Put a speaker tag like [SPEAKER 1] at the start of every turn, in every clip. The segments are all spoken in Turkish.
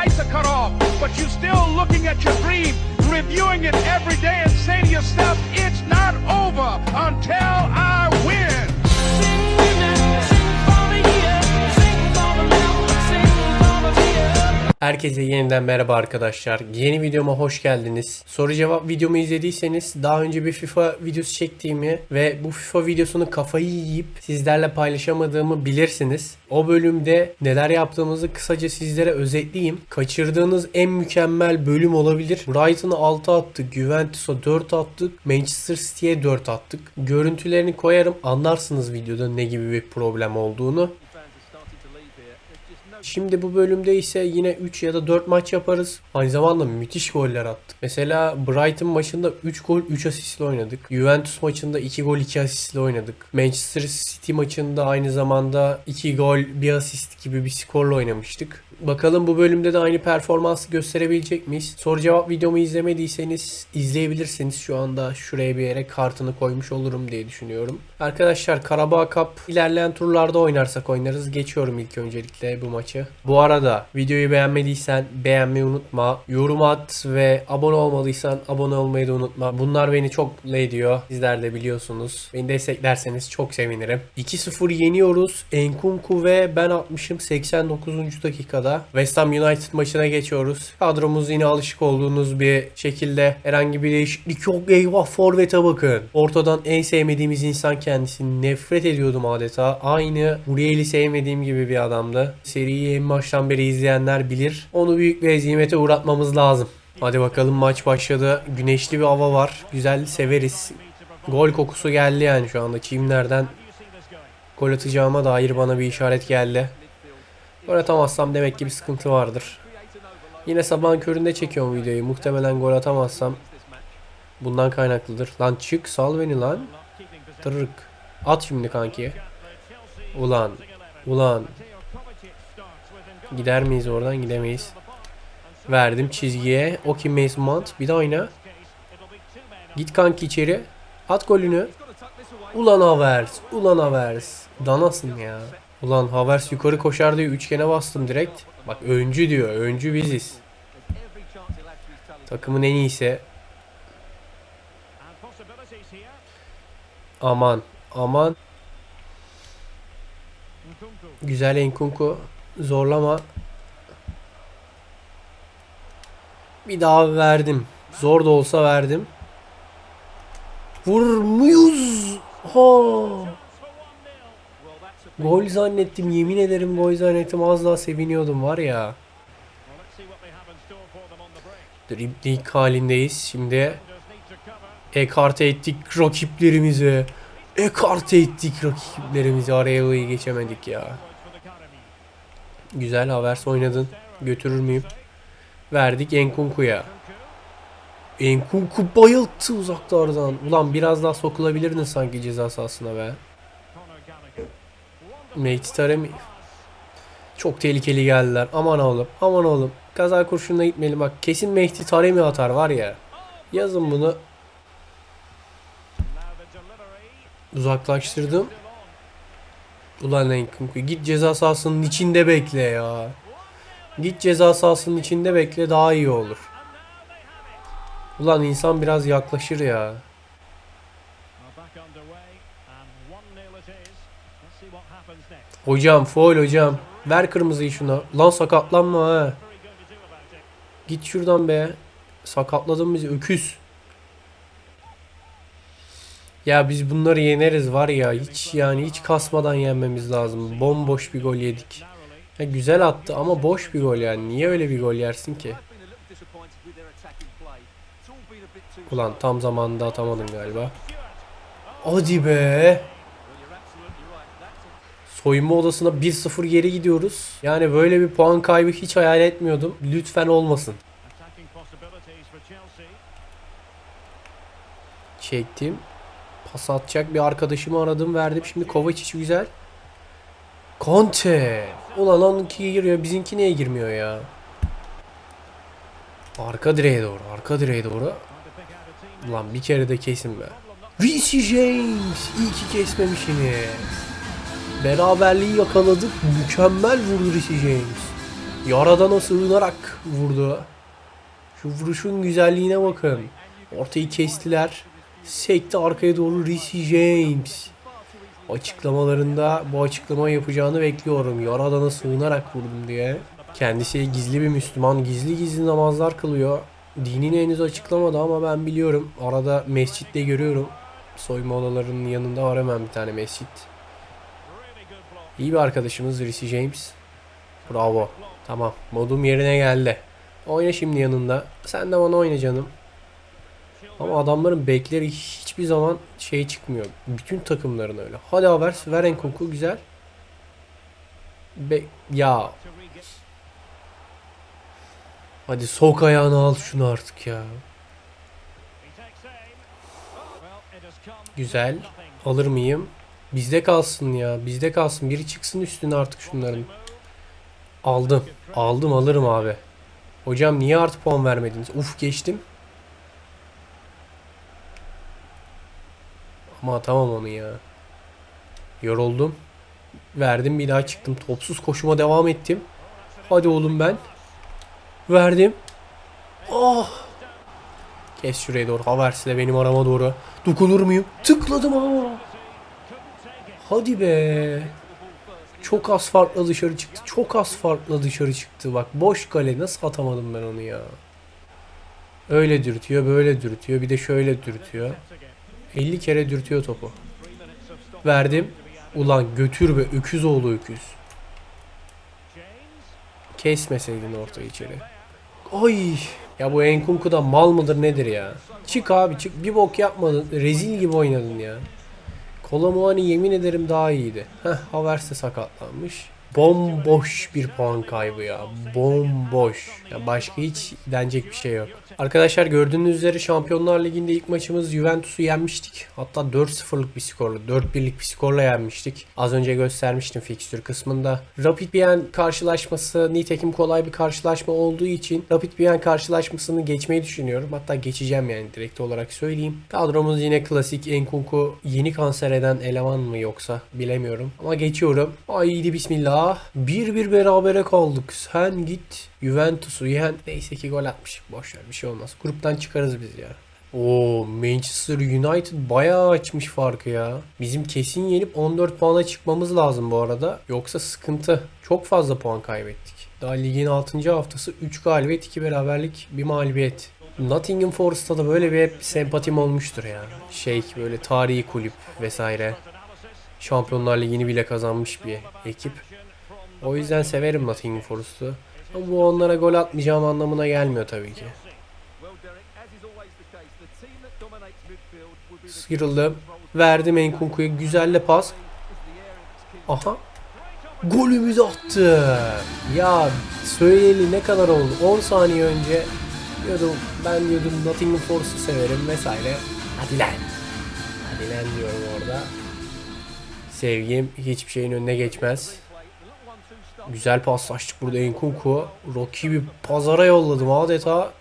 [SPEAKER 1] lights are cut off, but you're still looking at your dream, reviewing it every day, and saying to yourself, it's not over until I
[SPEAKER 2] Herkese yeniden merhaba arkadaşlar. Yeni videoma hoş geldiniz. Soru cevap videomu izlediyseniz daha önce bir FIFA videosu çektiğimi ve bu FIFA videosunu kafayı yiyip sizlerle paylaşamadığımı bilirsiniz. O bölümde neler yaptığımızı kısaca sizlere özetleyeyim. Kaçırdığınız en mükemmel bölüm olabilir. Brighton'a 6 attık, Juventus'a 4 attık, Manchester City'ye 4 attık. Görüntülerini koyarım anlarsınız videoda ne gibi bir problem olduğunu. Şimdi bu bölümde ise yine 3 ya da 4 maç yaparız. Aynı zamanda müthiş goller attık. Mesela Brighton maçında 3 gol 3 asistle oynadık. Juventus maçında 2 gol 2 asistle oynadık. Manchester City maçında aynı zamanda 2 gol 1 asist gibi bir skorla oynamıştık. Bakalım bu bölümde de aynı performansı gösterebilecek miyiz? Soru cevap videomu izlemediyseniz izleyebilirsiniz. Şu anda şuraya bir yere kartını koymuş olurum diye düşünüyorum. Arkadaşlar Karabağ Cup ilerleyen turlarda oynarsak oynarız. Geçiyorum ilk öncelikle bu maçı. Bu arada videoyu beğenmediysen beğenmeyi unutma. Yorum at ve abone olmadıysan abone olmayı da unutma. Bunlar beni çok mutlu ediyor. Sizler de biliyorsunuz. Beni desteklerseniz çok sevinirim. 2-0 yeniyoruz. Enkunku ve ben atmışım 89. dakikada. West Ham United maçına geçiyoruz. Kadromuz yine alışık olduğunuz bir şekilde herhangi bir değişiklik yok. Eyvah forvete bakın. Ortadan en sevmediğimiz insan kendisi. Nefret ediyordum adeta. Aynı Muriel'i sevmediğim gibi bir adamdı. Seriyi en baştan beri izleyenler bilir. Onu büyük bir ezimete uğratmamız lazım. Hadi bakalım maç başladı. Güneşli bir hava var. Güzel severiz. Gol kokusu geldi yani şu anda. Çimlerden gol atacağıma dair bana bir işaret geldi. Gol atamazsam demek ki bir sıkıntı vardır. Yine sabahın köründe çekiyorum videoyu. Muhtemelen gol atamazsam bundan kaynaklıdır. Lan çık sal beni lan. Tırık. At şimdi kanki. Ulan. Ulan. Gider miyiz oradan? Gidemeyiz. Verdim çizgiye. O kim Mason Mount? Bir de oyna. Git kanki içeri. At golünü. Ulan Havers. Ulan Havers. Danasın ya. Ulan Havers yukarı koşar diye üçgene bastım direkt. Bak öncü diyor. Öncü biziz. Takımın en iyisi. Aman. Aman. Güzel Enkunku. Zorlama. Bir daha verdim. Zor da olsa verdim. Vurmuyuz. Ha. Gol zannettim. Yemin ederim gol zannettim. Az daha seviniyordum var ya. Dribbling halindeyiz. Şimdi ekarte ettik rakiplerimizi. Ekarte ettik rakiplerimizi. Araya geçemedik ya. Güzel Havers oynadın. Götürür müyüm? Verdik Enkunku'ya. Enkunku bayılttı uzaklardan. Ulan biraz daha sokulabilirdin sanki ceza sahasına be. Mehdi Taremi. Çok tehlikeli geldiler. Aman oğlum. Aman oğlum. Kaza kurşununa gitmeyelim. Bak kesin Mehdi Taremi atar var ya. Yazın bunu. Uzaklaştırdım. Ulan Enkunku git ceza sahasının içinde bekle ya. Git ceza sahasının içinde bekle daha iyi olur. Ulan insan biraz yaklaşır ya. Hocam foul hocam. Ver kırmızıyı şuna. Lan sakatlanma ha. Git şuradan be. Sakatladın bizi öküz. Ya biz bunları yeneriz var ya hiç yani hiç kasmadan yenmemiz lazım. Bomboş bir gol yedik. Ya güzel attı ama boş bir gol yani. Niye öyle bir gol yersin ki? Ulan tam zamanında atamadın galiba. Hadi be. Soyunma odasına 1-0 geri gidiyoruz. Yani böyle bir puan kaybı hiç hayal etmiyordum. Lütfen olmasın. Çektim. Pas atacak bir arkadaşımı aradım verdim. Şimdi Kovacic güzel. Conte. Ulan onunki giriyor. Bizimki niye girmiyor ya? Arka direğe doğru. Arka direğe doğru. Ulan bir kere de kesin be. Reece James. İyi ki kesmemişsiniz. Beraberliği yakaladık. Mükemmel vurdu Reece James. Yaradana sığınarak vurdu. Şu vuruşun güzelliğine bakın. Ortayı kestiler. Sekti arkaya doğru Reece James. Açıklamalarında bu açıklama yapacağını bekliyorum. Yaradana sığınarak vurdum diye. Kendisi gizli bir Müslüman. Gizli gizli namazlar kılıyor. Dinini henüz açıklamadı ama ben biliyorum. Arada mescitte görüyorum. Soyma odalarının yanında var hemen bir tane mescit. İyi bir arkadaşımız Reece James. Bravo. Tamam. Modum yerine geldi. Oyna şimdi yanında. Sen de bana oyna canım. Ama adamların bekleri hiçbir zaman şey çıkmıyor. Bütün takımların öyle. Hadi Havers ver Enkunku güzel. Be ya. Hadi sok ayağını al şunu artık ya. Güzel. Alır mıyım? Bizde kalsın ya. Bizde kalsın. Biri çıksın üstüne artık şunların. Aldım. Aldım alırım abi. Hocam niye artı puan vermediniz? Uf geçtim. Ama atamam onu ya. Yoruldum. Verdim bir daha çıktım. Topsuz koşuma devam ettim. Hadi oğlum ben. Verdim. Oh. Kes şuraya doğru. Havertz'le benim arama doğru. Dokunur muyum? Tıkladım ama. Hadi be. Çok az farklı dışarı çıktı. Çok az farklı dışarı çıktı. Bak boş kale nasıl atamadım ben onu ya. Öyle dürtüyor, böyle dürtüyor. Bir de şöyle dürtüyor. 50 kere dürtüyor topu. Verdim. Ulan götür be öküz oğlu öküz. Kesmeseydin orta içeri. Ay ya bu Enkunku da mal mıdır nedir ya? Çık abi çık bir bok yapmadın. Rezil gibi oynadın ya. Kolomuani yemin ederim daha iyiydi. Heh Havertz de sakatlanmış. Bomboş bir puan kaybı ya. Bomboş. Ya başka hiç denecek bir şey yok. Arkadaşlar gördüğünüz üzere Şampiyonlar Ligi'nde ilk maçımız Juventus'u yenmiştik. Hatta 4-0'lık bir skorla, 4-1'lik bir skorla yenmiştik. Az önce göstermiştim fikstür kısmında. Rapid Wien karşılaşması nitekim kolay bir karşılaşma olduğu için Rapid Wien karşılaşmasını geçmeyi düşünüyorum. Hatta geçeceğim yani direkt olarak söyleyeyim. Kadromuz yine klasik Enkunku yeni kanser eden eleman mı yoksa bilemiyorum. Ama geçiyorum. Haydi bismillah. 1-1 berabere kaldık. Sen git Juventus'u yen. Neyse ki gol atmışık. Boşver bir şey olmaz. Gruptan çıkarız biz ya. Oo Manchester United bayağı açmış farkı ya. Bizim kesin yenip 14 puana çıkmamız lazım bu arada. Yoksa sıkıntı. Çok fazla puan kaybettik. Daha ligin 6. haftası 3 galibiyet 2 beraberlik bir mağlubiyet. Nottingham Forest'ta da böyle bir hep sempatim olmuştur ya. Şey böyle tarihi kulüp vesaire. Şampiyonlar Ligi'ni bile kazanmış bir ekip. O yüzden severim Nottingham Forest'u. Ama bu onlara gol atmayacağım anlamına gelmiyor tabii ki. Sıyrıldım. Verdim Enkunku'ya güzel de pas. Aha. Golümüzü attı. Ya söyleyeli ne kadar oldu? 10 saniye önce diyordum ben diyordum Nottingham Forest'u severim vesaire. Hadi lan. Hadi lan diyorum orada. Sevgim hiçbir şeyin önüne geçmez. Güzel paslaştık burada Enkunku. Rakibi pazara yolladım adeta.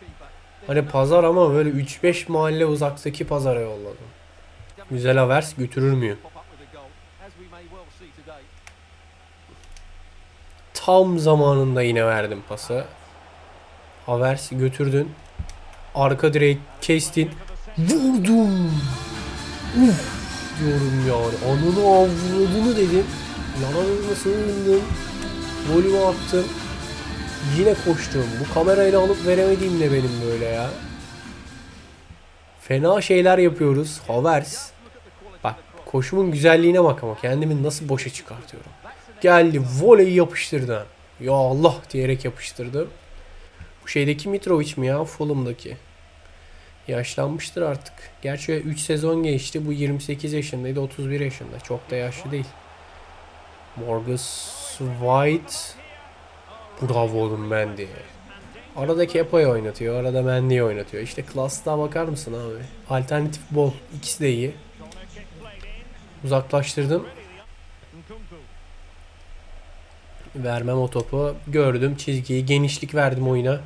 [SPEAKER 2] Hani pazar ama böyle 3-5 mahalle uzaktaki pazara yolladım. Güzel Havers götürür müyüm? Tam zamanında yine verdim pası. Havers götürdün. Arka direği kestin. Vurdum. Uf diyorum yani. Anını avradını dedim. Yanarına sığındım. Golümü attım. Yine koştum. Bu kamerayla alıp veremediğim ne benim böyle ya. Fena şeyler yapıyoruz. Havers. Bak koşumun güzelliğine bak ama kendimi nasıl boşa çıkartıyorum. Geldi voleyi yapıştırdı. Ya Allah diyerek yapıştırdım. Bu şeydeki Mitrovic mi ya? Fulham'daki. Yaşlanmıştır artık. Gerçi 3 sezon geçti. Bu 28 yaşındaydı. 31 yaşında. Çok da yaşlı değil. Morgus White. Bravo oğlum Mendy. Arada Kepa'yı oynatıyor. Arada Mendy'yi oynatıyor. İşte klaslığa bakar mısın abi? Alternatif bol. İkisi de iyi. Uzaklaştırdım. Vermem o topu. Gördüm çizgiyi. Genişlik verdim oyuna.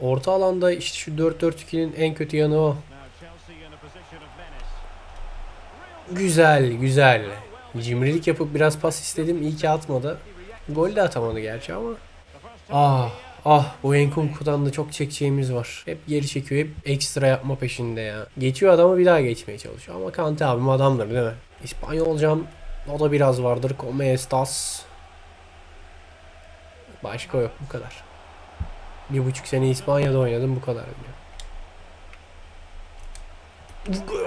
[SPEAKER 2] Orta alanda işte şu 4-4-2'nin en kötü yanı o. Güzel güzel. Cimrilik yapıp biraz pas istedim. İyi ki atmadı. Gol de atamadı gerçi ama. Ah ah bu Enkunku'dan da çok çekeceğimiz var. Hep geri çekiyor hep ekstra yapma peşinde ya. Geçiyor adamı bir daha geçmeye çalışıyor. Ama Kante abim adamdır değil mi? İspanyolcam o da biraz vardır. Como estas? Başka yok bu kadar. Bir buçuk sene İspanya'da oynadım bu kadar biliyorum.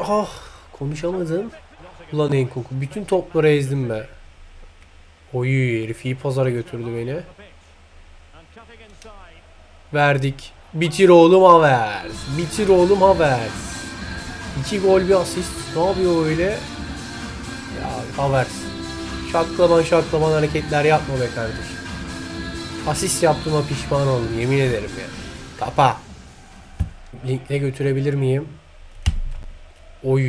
[SPEAKER 2] Ah konuşamadım. Ulan Enkunku bütün topları ezdim be. Oy herif iyi pazara götürdü beni. Verdik. Bitir oğlum Havertz. Bitir oğlum Havertz. İki gol bir asist. Ne yapıyor öyle? Ya Havertz. Şaklaban şaklaban hareketler yapma be kardeşim. Asist yaptığıma pişman oldum yemin ederim ya. Kapa. Linkle götürebilir miyim? Oy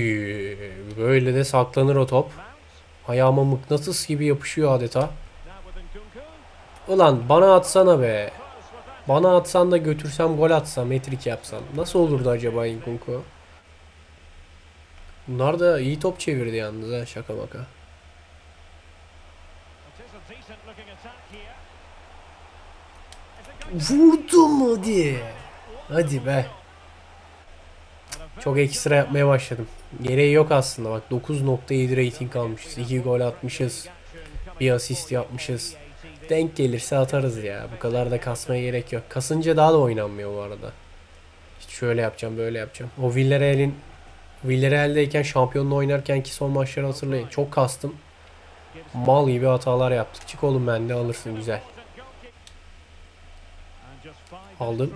[SPEAKER 2] böyle de saklanır o top. Ayağıma mıknatıs gibi yapışıyor adeta. Ulan bana atsana be. Bana atsan da götürsem gol atsam, metrik yapsam. Nasıl olurdu acaba Inkunku? Bunlar da iyi top çevirdi yalnız ha şaka maka. Vurdum hadi. Hadi be. Çok ekstra yapmaya başladım. Gereği yok aslında bak 9.7 rating almışız. 2 gol atmışız. Bir asist yapmışız. Denk gelirse atarız ya. Bu kadar da kasmaya gerek yok. Kasınca daha da oynanmıyor bu arada. İşte şöyle yapacağım böyle yapacağım. O Villarreal'in Villarreal'deyken şampiyonla oynarken ki son maçları hatırlayın. Çok kastım. Mal gibi hatalar yaptık. Çık oğlum bende alırsın güzel. Aldım.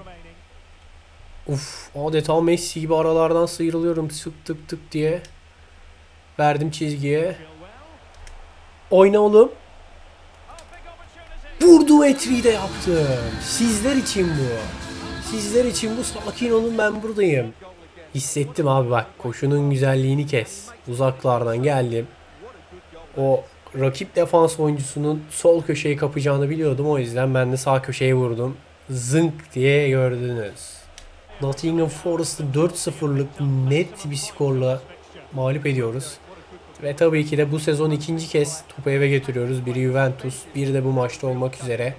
[SPEAKER 2] Uf adeta Messi gibi aralardan sıyrılıyorum tık tık tık diye. Verdim çizgiye. Oyna oğlum. Vurdu etriği de yaptım. Sizler için bu. Sizler için bu sakin olun ben buradayım. Hissettim abi bak koşunun güzelliğini kes. Uzaklardan geldim. O rakip defans oyuncusunun sol köşeyi kapacağını biliyordum. O yüzden ben de sağ köşeye vurdum. Zınk diye gördünüz. Nottingham Forest'ı 4-0'lık net bir skorla mağlup ediyoruz. Ve tabii ki de bu sezon ikinci kez topu eve getiriyoruz. Biri Juventus, bir de bu maçta olmak üzere.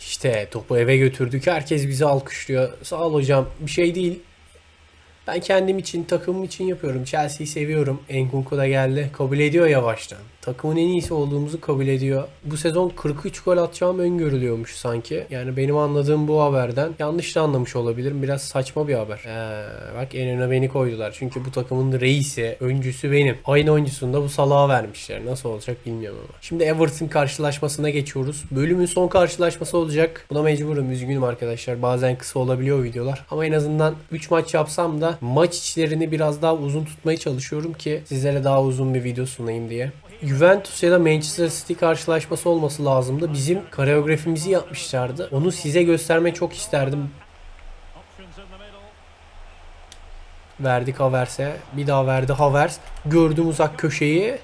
[SPEAKER 2] İşte topu eve götürdük. Herkes bizi alkışlıyor. Sağ ol hocam. Bir şey değil. Ben kendim için, takımım için yapıyorum. Chelsea'yi seviyorum. Enkunku da geldi. Kabul ediyor yavaştan. Takımın en iyisi olduğumuzu kabul ediyor. Bu sezon 43 gol atacağım öngörülüyormuş sanki. Yani benim anladığım bu haberden. Yanlış da anlamış olabilirim. Biraz saçma bir haber. Ee, bak en öne beni koydular. Çünkü bu takımın reisi, öncüsü benim. Aynı oyuncusunu bu salağa vermişler. Nasıl olacak bilmiyorum ama. Şimdi Everton karşılaşmasına geçiyoruz. Bölümün son karşılaşması olacak. Buna mecburum. Üzgünüm arkadaşlar. Bazen kısa olabiliyor videolar. Ama en azından 3 maç yapsam da maç içlerini biraz daha uzun tutmaya çalışıyorum ki sizlere daha uzun bir video sunayım diye. Juventus ya da Manchester City karşılaşması olması lazımdı. Bizim koreografimizi yapmışlardı. Onu size göstermeyi çok isterdim. Verdik Havertz'e. Bir daha verdi Havertz. Gördüm uzak köşeyi.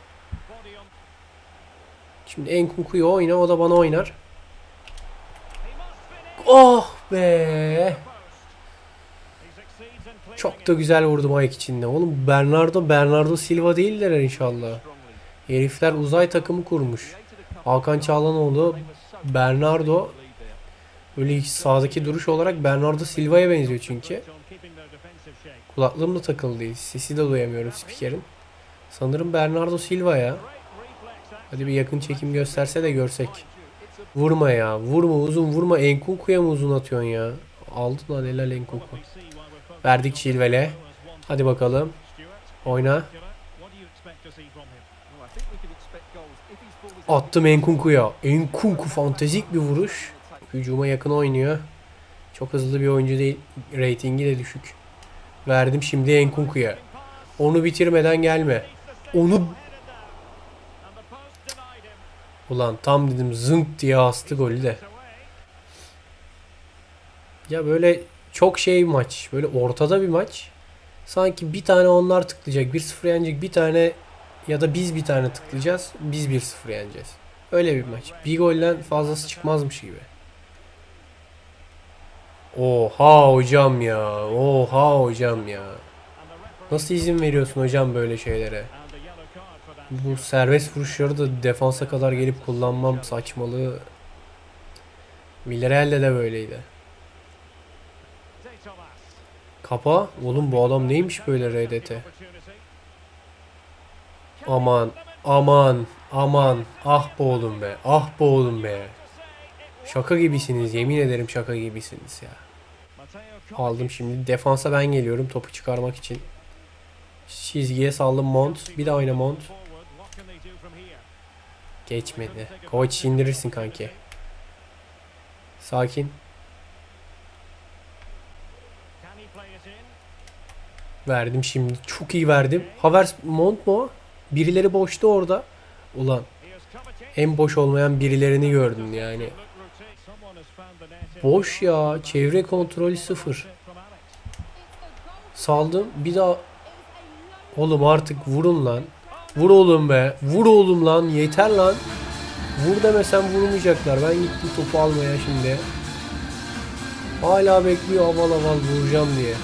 [SPEAKER 2] Şimdi Enkunku'yu oyna o da bana oynar. Oh be. Çok da güzel vurdum ayak içinde. Oğlum Bernardo Bernardo Silva değiller inşallah. Herifler uzay takımı kurmuş. Hakan Çağlanoğlu Bernardo Böyle sağdaki duruş olarak Bernardo Silva'ya benziyor çünkü. Kulaklığım da takılı değil. Sesi de duyamıyorum spikerin. Sanırım Bernardo Silva ya. Hadi bir yakın çekim gösterse de görsek. Vurma ya. Vurma uzun vurma. Enkunku'ya mı uzun atıyorsun ya? Aldın lan helal Enkunku. Verdik Chilwell'e. Hadi bakalım. Oyna. Attım Enkunku'ya. Enkunku fantezik bir vuruş. Hücuma yakın oynuyor. Çok hızlı bir oyuncu değil. Ratingi de düşük. Verdim şimdi Enkunku'ya. Onu bitirmeden gelme. Onu Ulan tam dedim zınk diye astı golü de. Ya böyle çok şey maç. Böyle ortada bir maç. Sanki bir tane onlar tıklayacak. 1-0 yenecek. Bir tane ya da biz bir tane tıklayacağız. Biz 1-0 yeneceğiz. Öyle bir maç. Bir golden fazlası çıkmazmış gibi. Oha hocam ya. Oha hocam ya. Nasıl izin veriyorsun hocam böyle şeylere? Bu serbest vuruşları da defansa kadar gelip kullanmam saçmalığı. Villarreal'de de böyleydi. Kapa. Oğlum bu adam neymiş böyle RDT? Aman, aman, aman. Ah be oğlum be. Ah be oğlum be. Şaka gibisiniz. Yemin ederim şaka gibisiniz ya. Aldım şimdi. Defansa ben geliyorum topu çıkarmak için. Çizgiye saldım Mont. Bir daha oyna Mont. Geçmedi. Kovac indirirsin kanki. Sakin. Verdim şimdi. Çok iyi verdim. Havers Mont mu? Birileri boştu orada. Ulan en boş olmayan birilerini gördün yani. Boş ya. Çevre kontrolü sıfır. Saldım. Bir daha Oğlum artık vurun lan. Vur oğlum be. Vur oğlum lan. Yeter lan. Vur demesem vurmayacaklar. Ben gittim topu almaya şimdi. Hala bekliyor aval aval vuracağım diye.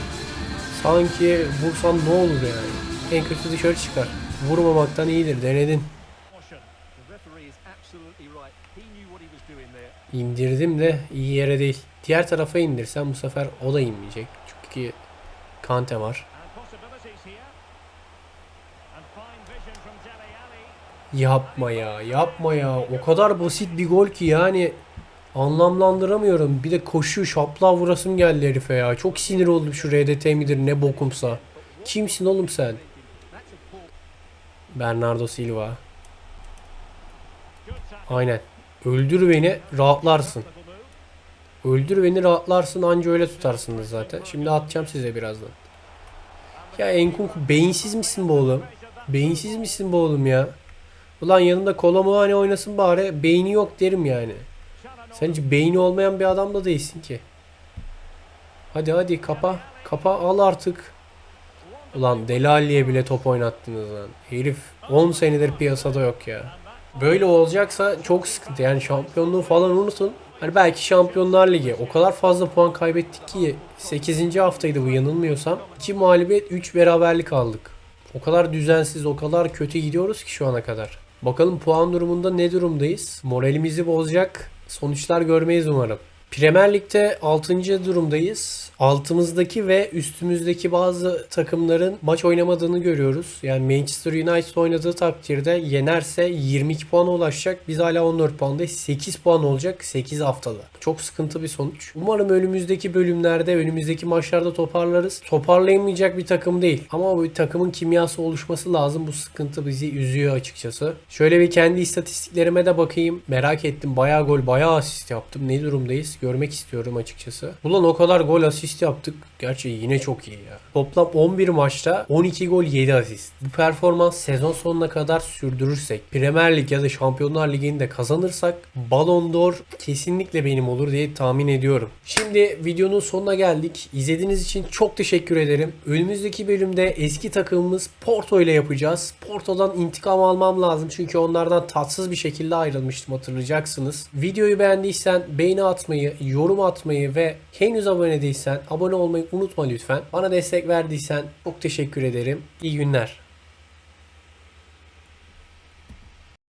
[SPEAKER 2] Sanki vursam ne olur yani. En kötü dışarı çıkar. Vurmamaktan iyidir. Denedin. İndirdim de iyi yere değil. Diğer tarafa indirsem bu sefer o da inmeyecek. Çünkü Kante var. Yapma ya, yapma ya. O kadar basit bir gol ki yani anlamlandıramıyorum. Bir de koşu şapla vurasım geldi herife ya. Çok sinir oldum şu RDT midir ne bokumsa. Kimsin oğlum sen? Bernardo Silva. Aynen. Öldür beni rahatlarsın. Öldür beni rahatlarsın anca öyle tutarsınız zaten. Şimdi atacağım size birazdan. Ya Enkunku beyinsiz misin bu oğlum? Beyinsiz misin bu oğlum ya? Ulan yanında Kolomuani oynasın bari beyni yok derim yani. Sence beyni olmayan bir adam da değilsin ki. Hadi hadi kapa. Kapa al artık. Ulan Delali'ye bile top oynattınız lan. Herif 10 senedir piyasada yok ya. Böyle olacaksa çok sıkıntı. Yani şampiyonluğu falan unutun. Hani belki Şampiyonlar Ligi o kadar fazla puan kaybettik ki 8. haftaydı bu yanılmıyorsam. 2 mağlubiyet 3 beraberlik aldık. O kadar düzensiz, o kadar kötü gidiyoruz ki şu ana kadar. Bakalım puan durumunda ne durumdayız? Moralimizi bozacak sonuçlar görmeyiz umarım. Premier Lig'de 6. durumdayız. Altımızdaki ve üstümüzdeki bazı takımların maç oynamadığını görüyoruz. Yani Manchester United oynadığı takdirde yenerse 22 puana ulaşacak. Biz hala 14 puandayız. 8 puan olacak 8 haftada. Çok sıkıntı bir sonuç. Umarım önümüzdeki bölümlerde, önümüzdeki maçlarda toparlarız. Toparlayamayacak bir takım değil. Ama bu takımın kimyası oluşması lazım. Bu sıkıntı bizi üzüyor açıkçası. Şöyle bir kendi istatistiklerime de bakayım. Merak ettim. Bayağı gol, bayağı asist yaptım. Ne durumdayız? Görmek istiyorum açıkçası. Ulan o kadar gol asist yaptık. Gerçi yine çok iyi ya. Toplam 11 maçta 12 gol 7 asist. Bu performans sezon sonuna kadar sürdürürsek, Premier Lig ya da Şampiyonlar Ligi'ni de kazanırsak Ballon d'Or kesinlikle benim olur diye tahmin ediyorum. Şimdi videonun sonuna geldik. İzlediğiniz için çok teşekkür ederim. Önümüzdeki bölümde eski takımımız Porto ile yapacağız. Porto'dan intikam almam lazım çünkü onlardan tatsız bir şekilde ayrılmıştım hatırlayacaksınız. Videoyu beğendiysen beğeni atmayı, yorum atmayı ve henüz abone değilsen abone olmayı unutma lütfen. Bana destek verdiysen çok teşekkür ederim. İyi günler.